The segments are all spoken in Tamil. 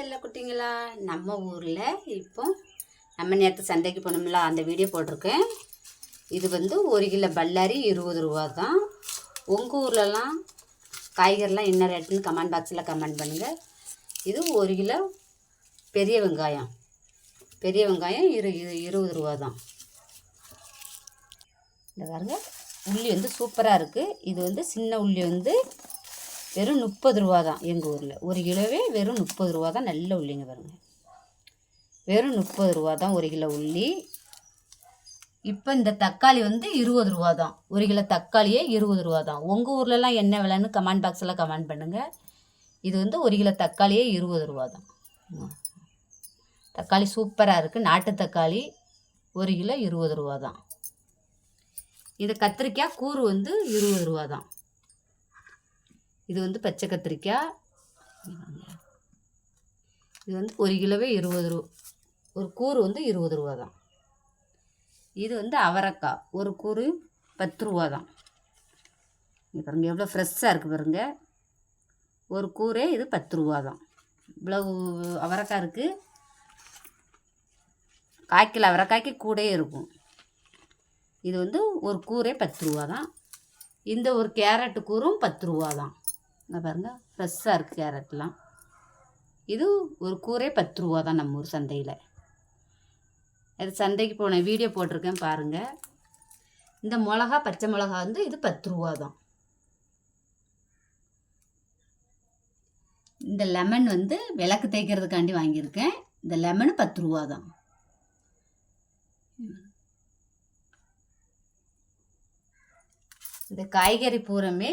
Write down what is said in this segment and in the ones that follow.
செல்ல குட்டிங்களா? நம்ம ஊரில் இப்போ நம்ம நேற்று சந்தைக்கு போனோம்ல அந்த வீடியோ போட்டிருக்கேன். இது வந்து ஒரு கிலோ பல்லாரி இருபது ரூபா தான். உங்கள் ஊர்லலாம் காய்கறிலாம் என்ன ரேட்டுன்னு கமெண்ட் பாக்ஸில் கமெண்ட் பண்ணுங்கள் இது ஒரு கிலோ பெரிய வெங்காயம். பெரிய வெங்காயம் இரு இரு- இருபது ரூபா தான். இந்த பாருங்கள் உள்ளி வந்து சூப்பராக இருக்குது இது வந்து சின்ன உள்ளி வந்து வெறும் முப்பது ரூபா தான் எங்கள் ஊரில். ஒரு கிலோவே வெறும் முப்பது ரூபா தான். நல்ல உள்ளிங்க பாருங்கள் வெறும் முப்பது ரூபா தான் ஒரு கிலோ உள்ளி. இப்போ இந்த தக்காளி வந்து இருபது ரூபா தான். ஒரு கிலோ தக்காளியே இருபது ரூபா தான். உங்கள் ஊர்லலாம் என்ன விலைன்னு கமெண்ட் பாக்ஸில் கமெண்ட் பண்ணுங்கள் இது வந்து ஒரு கிலோ தக்காளியே இருபது ரூபா தான். தக்காளி சூப்பராக இருக்குது நாட்டு தக்காளி ஒரு கிலோ இருபது ரூபா தான். இது கத்திரிக்காய் கூறு வந்து இருபது ரூபா தான். இது வந்து பச்சை கத்திரிக்காய் இது வந்து ஒரு கிலோவே இருபது ரூ ஒரு கூறு வந்து இருபது ரூபா தான். இது வந்து அவரைக்காய் ஒரு கூறு பத்து ரூபா தான். இங்கே பாருங்கள் எவ்வளோ ஃப்ரெஷ்ஷாக இருக்குது பாருங்க. ஒரு கூரே இது பத்து ரூபா தான். இவ்வளவு அவரைக்காய் இருக்குது காய்க்கில் அவரைக்காய்க்கு கூடயே இருக்கும். இது வந்து ஒரு கூரே பத்து ரூபா தான். இந்த ஒரு கேரட்டு கூறும் பத்து ரூபா தான். இங்கே பாருங்கள் ஃப்ரெஷ்ஷாக இருக்குது கேரட்லாம். இது ஒரு கூரே பத்து ரூபா தான் நம்ம ஊர் சந்தையில். இது சந்தைக்கு போன வீடியோ போட்டிருக்கேன் பாருங்கள் இந்த மிளகா பச்சை மிளகா வந்து இது பத்து ரூபா தான். இந்த லெமன் வந்து விளக்கு தேய்க்கிறதுக்காண்டி வாங்கியிருக்கேன். இந்த லெமனு பத்து ரூபா தான். இந்த காய்கறி பூரமே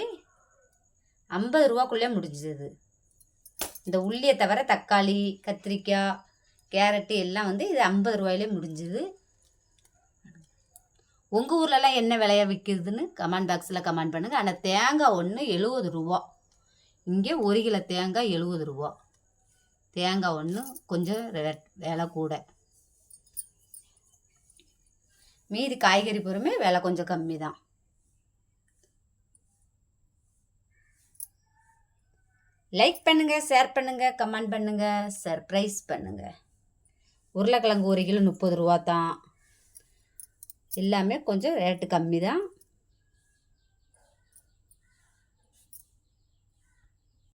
ஐம்பது ரூபாக்குள்ளே முடிஞ்சது. இந்த உள்ளியை தவிர தக்காளி கத்திரிக்காய் கேரட்டு எல்லாம் வந்து இது ஐம்பது ரூபாயிலே முடிஞ்சுது. உங்கள் ஊர்லலாம் என்ன விலையா விற்கிதுன்னு கமெண்ட் பாக்ஸில் கமெண்ட் பண்ணுங்கள் ஆனால் தேங்காய் ஒன்று எழுபது ரூபா. இங்கே ஒரு கிலோ தேங்காய் எழுபது ரூபா. தேங்காய் ஒன்று கொஞ்சம் ரேட் விலை கூட. மீதி காய்கறி பொறுமே விலை கொஞ்சம் கம்மி தான் லைக் பண்ணுங்கள் ஷேர் பண்ணுங்கள் கமெண்ட் பண்ணுங்கள் சர்ப்ரைஸ் பண்ணுங்கள் உருளைக்கிழங்கு ஒரு கிலோ முப்பது ரூபா தான் எல்லாமே கொஞ்சம் ரேட்டு கம்மி தான்